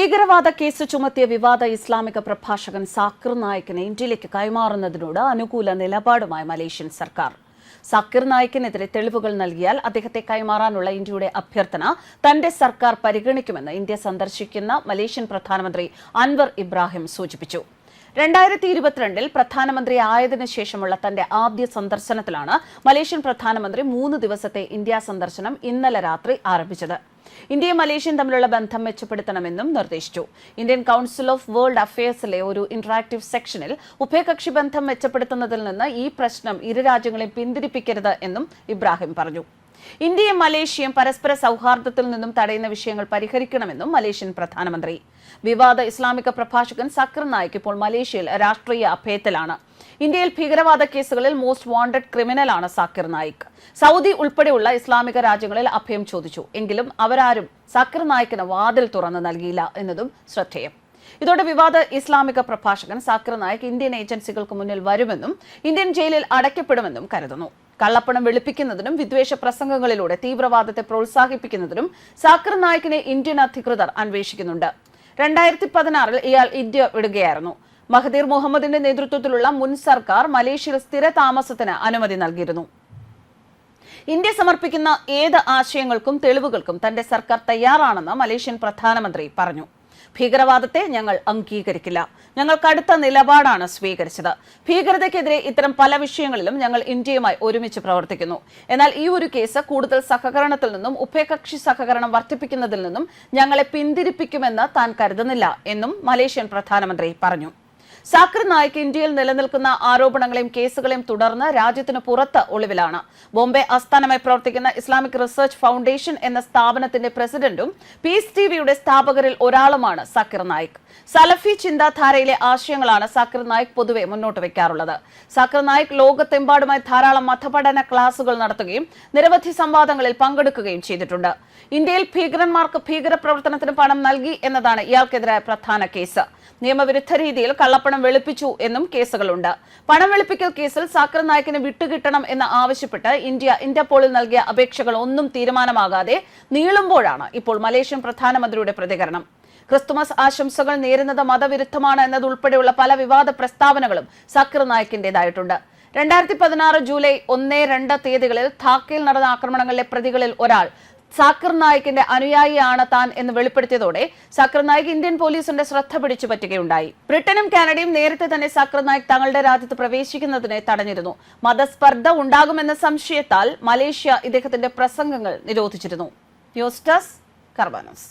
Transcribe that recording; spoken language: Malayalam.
ഭീകരവാദ കേസ് ചുമത്തിയ വിവാദ ഇസ്ലാമിക പ്രഭാഷകൻ സാക്കിർ നായിക്കിനെ ഇന്ത്യയിലേക്ക് കൈമാറുന്നതിനോട് അനുകൂല നിലപാടുമായി മലേഷ്യൻ സർക്കാർ. സാക്കിർ നായിക്കിനെതിരെ തെളിവുകൾ നൽകിയാൽ അദ്ദേഹത്തെ കൈമാറാനുള്ള ഇന്ത്യയുടെ അഭ്യർത്ഥന തന്റെ സർക്കാർ പരിഗണിക്കുമെന്ന് ഇന്ത്യ സന്ദർശിക്കുന്ന മലേഷ്യൻ പ്രധാനമന്ത്രി അൻവർ ഇബ്രാഹിം സൂചിപ്പിച്ചു. രണ്ടായിരത്തി ഇരുപത്തിരണ്ടിൽ പ്രധാനമന്ത്രി ആയതിനു ശേഷമുള്ള തന്റെ ആദ്യ സന്ദർശനത്തിലാണ് മലേഷ്യൻ പ്രധാനമന്ത്രി മൂന്ന് ദിവസത്തെ ഇന്ത്യ സന്ദർശനം ഇന്നലെ രാത്രി ആരംഭിച്ചത്. ഇന്ത്യയും മലേഷ്യയും തമ്മിലുള്ള ബന്ധം മെച്ചപ്പെടുത്തണമെന്നും നിർദ്ദേശിച്ചു. ഇന്ത്യൻ കൌൺസിൽ ഓഫ് വേൾഡ് അഫയേഴ്സിലെ ഒരു ഇന്ററാക്ടീവ് സെക്ഷനിൽ ഉഭയകക്ഷി ബന്ധം മെച്ചപ്പെടുത്തുന്നതിൽ നിന്ന് ഈ പ്രശ്നം ഇരു രാജ്യങ്ങളെയും പിന്തിരിപ്പിക്കരുത് എന്നും ഇബ്രാഹിം പറഞ്ഞു. ഇന്ത്യയും മലേഷ്യയും പരസ്പര സൗഹാർദ്ദത്തിൽ നിന്നും തടയുന്ന വിഷയങ്ങൾ പരിഹരിക്കണമെന്നും മലേഷ്യൻ പ്രധാനമന്ത്രി. വിവാദ ഇസ്ലാമിക പ്രഭാഷകൻ സക്കർ നായിക് ഇപ്പോൾ മലേഷ്യയിൽ രാഷ്ട്രീയ അഭയത്തിലാണ് ഇന്ത്യയിൽ ഭീകരവാദ കേസുകളിൽ മോസ്റ്റ് വാണ്ടഡ് ക്രിമിനലാണ് സാക്കിർ നായിക്. സൗദി ഉൾപ്പെടെയുള്ള ഇസ്ലാമിക രാജ്യങ്ങളിൽ അഭയം ചോദിച്ചു. എങ്കിലും അവരാരും സാക്കിർ നായിക്കിന് വാതിൽ തുറന്നു നൽകിയില്ല എന്നതും ശ്രദ്ധേയം. ഇതോടെ വിവാദ ഇസ്ലാമിക പ്രഭാഷകൻ സാക്കിർ നായിക് ഇന്ത്യൻ ഏജൻസികൾക്ക് മുന്നിൽ വരുമെന്നും ഇന്ത്യൻ ജയിലിൽ അടയ്ക്കപ്പെടുമെന്നും കരുതുന്നു. കള്ളപ്പണം വെളുപ്പിക്കുന്നതിനും വിദ്വേഷ പ്രസംഗങ്ങളിലൂടെ തീവ്രവാദത്തെ പ്രോത്സാഹിപ്പിക്കുന്നതിനും സാക്കർ നായിക്കിനെ ഇന്ത്യൻ അധികൃതർ അന്വേഷിക്കുന്നുണ്ട്. രണ്ടായിരത്തി പതിനാറിൽ ഇയാൾ ഇന്ത്യ വിടുകയായിരുന്നു. മഹദീർ മുഹമ്മദിന്റെ നേതൃത്വത്തിലുള്ള മുൻ സർക്കാർ മലേഷ്യയിൽ സ്ഥിര താമസത്തിന് അനുമതി നൽകിയിരുന്നു. ഇന്ത്യ സമർപ്പിക്കുന്ന ഏത് ആശയങ്ങൾക്കും തെളിവുകൾക്കും തന്റെ സർക്കാർ തയ്യാറാണെന്ന് മലേഷ്യൻ പ്രധാനമന്ത്രി പറഞ്ഞു. ഭീകരവാദത്തെ ഞങ്ങൾ അംഗീകരിക്കില്ല. ഞങ്ങൾ കടുത്ത നിലപാടാണ് സ്വീകരിച്ചത്. ഭീകരതയ്ക്കെതിരെ ഇത്തരം പല വിഷയങ്ങളിലും ഞങ്ങൾ ഇന്ത്യയുമായി ഒരുമിച്ച് പ്രവർത്തിക്കുന്നു. എന്നാൽ ഈ ഒരു കേസ് കൂടുതൽ സഹകരണത്തിൽ നിന്നും ഉഭയകക്ഷി സഹകരണം വർദ്ധിപ്പിക്കുന്നതിൽ നിന്നും ഞങ്ങളെ പിന്തിരിപ്പിക്കുമെന്ന് താൻ കരുതുന്നില്ല എന്നും മലേഷ്യൻ പ്രധാനമന്ത്രി പറഞ്ഞു. സാക്കിർ നായിക് ഇന്ത്യയിൽ നിലനിൽക്കുന്ന ആരോപണങ്ങളെയും കേസുകളെയും തുടർന്ന് രാജ്യത്തിന് പുറത്ത് ഒളിവിലാണ്. ബോംബെ ആസ്ഥാനമായി പ്രവർത്തിക്കുന്ന ഇസ്ലാമിക് റിസർച്ച് ഫൗണ്ടേഷൻ എന്ന സ്ഥാപനത്തിന്റെ പ്രസിഡന്റും പീസ് ടിവിയുടെ സ്ഥാപകരിൽ ഒരാളുമാണ് സാക്കിർ നായിക്. സലഫി ചിന്താധാരയിലെ ആശയങ്ങളാണ് സാക്കിർ നായിക് പൊതുവെ മുന്നോട്ട് വെക്കാറുള്ളത്. സാക്കിർ നായിക് ലോകത്തെമ്പാടുമായി ധാരാളം മതപഠന ക്ലാസുകൾ നടത്തുകയും നിരവധി സംവാദങ്ങളിൽ പങ്കെടുക്കുകയും ചെയ്തിട്ടുണ്ട്. ഇന്ത്യയിൽ ഭീകരന്മാർക്ക് ഭീകരപ്രവർത്തനത്തിന് പണം നൽകി എന്നതാണ് ഇയാൾക്കെതിരായ പ്രധാന കേസ്. നിയമവിരുദ്ധ രീതിയിൽ കള്ളപ്പണം വെളുപ്പിച്ചു എന്നും കേസുകളുണ്ട്. പണം വെളുപ്പിക്കൽ കേസിൽ സാക്കർ നായിക്കിന് വിട്ടുകിട്ടണം എന്ന് ആവശ്യപ്പെട്ട് ഇന്ത്യ ഇന്റർപോളിൽ നൽകിയ അപേക്ഷകൾ ഒന്നും തീരുമാനമാകാതെ നീളുമ്പോഴാണ് ഇപ്പോൾ മലേഷ്യൻ പ്രധാനമന്ത്രിയുടെ പ്രതികരണം. ക്രിസ്തുമസ് ആശംസകൾ നേരുന്നത് മതവിരുദ്ധമാണ് എന്നതുൾപ്പെടെയുള്ള പല വിവാദ പ്രസ്താവനകളും സക്കർ നായിക്കിന്റേതായിട്ടുണ്ട്. രണ്ടായിരത്തി പതിനാറ് ജൂലൈ ഒന്ന് രണ്ട് തീയതികളിൽ ധാക്കയിൽ നടന്ന ആക്രമണങ്ങളിലെ പ്രതികളിൽ ഒരാൾ സാക്കർ നായിക്കിന്റെ അനുയായിയാണ് താൻ എന്ന് വെളിപ്പെടുത്തിയതോടെ സാക്കർ നായിക് ഇന്ത്യൻ പോലീസിന്റെ ശ്രദ്ധ പിടിച്ചു പറ്റുകയുണ്ടായി. ബ്രിട്ടനും കാനഡയും നേരത്തെ തന്നെ സാക്കർ നായിക് തങ്ങളുടെ രാജ്യത്ത് പ്രവേശിക്കുന്നതിനെ തടഞ്ഞിരുന്നു. മതസ്പർദ്ധ ഉണ്ടാകുമെന്ന സംശയത്താൽ മലേഷ്യ ഇദ്ദേഹത്തിന്റെ പ്രസംഗങ്ങൾ നിരോധിച്ചിരുന്നു. News desk കർബാനസ്